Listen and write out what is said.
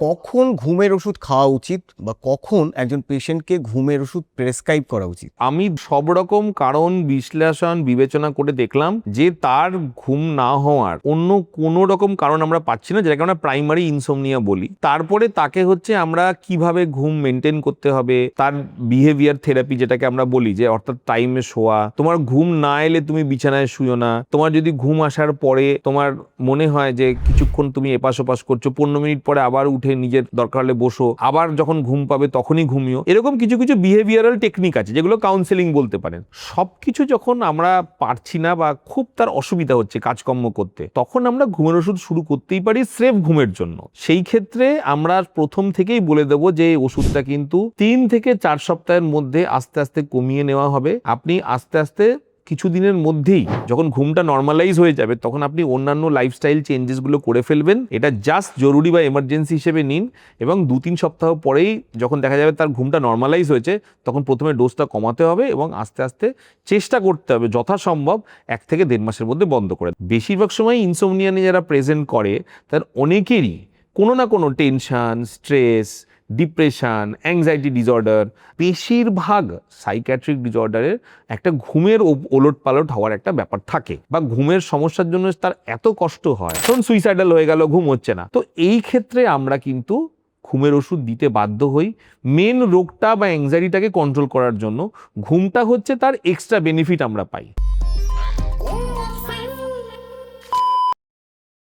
কখন ঘুমের ওষুধ খাওয়া উচিত বা কখন একজন পেশেন্টকে ঘুমের ওষুধ প্রেসক্রাইব করা উচিত? আমি সব রকম কারণ বিশ্লেষণ বিবেচনা করে দেখলাম যে তার ঘুম না হওয়ার অন্য কোনো রকম কারণ আমরা পাচ্ছি না যেটাকে আমরা প্রাইমারি ইনসোমনিয়া বলি। তারপরে তাকে হচ্ছে আমরা কীভাবে ঘুম মেনটেন করতে হবে তার বিহেভিয়ার থেরাপি যেটাকে আমরা বলি যে অর্থাৎ টাইমে শোয়া তোমার ঘুম না এলে তুমি বিছানায় শুয়ো না তোমার যদি ঘুম আসার পরে তোমার মনে হয় যে কিছুক্ষণ তুমি এপাশ ওপাশ করছ পনেরো মিনিট পরে আবার উঠে নিজের দরকার হলে বসো, আবার যখন ঘুম পাবে তখনই ঘুমিও। এরকম কিছু কিছু বিহেভিয়ারাল টেকনিক আছে যেগুলো কাউন্সেলিং বলতে পারেন। সব কিছু যখন আমরা পারছি না বা খুব তার অসুবিধা হচ্ছে কাজকর্ম করতে, তখন আমরা ঘুমের ওষুধ শুরু করতেই পারি স্রেফ ঘুমের জন্য। সেই ক্ষেত্রে আমরা প্রথম থেকেই বলে দেবো যে ওষুধটা কিন্তু তিন থেকে চার সপ্তাহের মধ্যে আস্তে আস্তে কমিয়ে নেওয়া হবে। আপনি আস্তে আস্তে কিছুদিনের মধ্যেই যখন ঘুমটা নর্মালাইজ হয়ে যাবে, তখন আপনি অন্যান্য লাইফস্টাইল চেঞ্জেসগুলো করে ফেলবেন। এটা জাস্ট জরুরি বা এমার্জেন্সি হিসেবে নিন এবং দু তিন সপ্তাহ পরেই যখন দেখা যাবে তার ঘুমটা নর্মালাইজ হয়েছে, তখন প্রথমে ডোজটা কমাতে হবে এবং আস্তে আস্তে চেষ্টা করতে হবে যথাসম্ভব এক থেকে দেড় মাসের মধ্যে বন্ধ করে। বেশিরভাগ সময় ইনসোমনিয়া নিয়ে যারা প্রেজেন্ট করে, তার অনেকেরই কোনো না কোনো tension stress depression anxiety disorder বেশিরভাগ সাইক্যাট্রিক ডিসঅর্ডারের একটা ঘুমের ওলট পালট হওয়ার একটা ব্যাপার থাকে বা ঘুমের সমস্যার জন্য তার এত কষ্ট হয়। তখন সুইসাইডাল হয়ে গেল, ঘুম হচ্ছে না। তো এই ক্ষেত্রে আমরা কিন্তু ঘুমের ওষুধ দিতে বাধ্য হই। মেন রোগটা বা অ্যাংজাইটিটাকে কন্ট্রোল করার জন্য ঘুমটা হচ্ছে তার এক্সট্রা বেনিফিট আমরা পাই।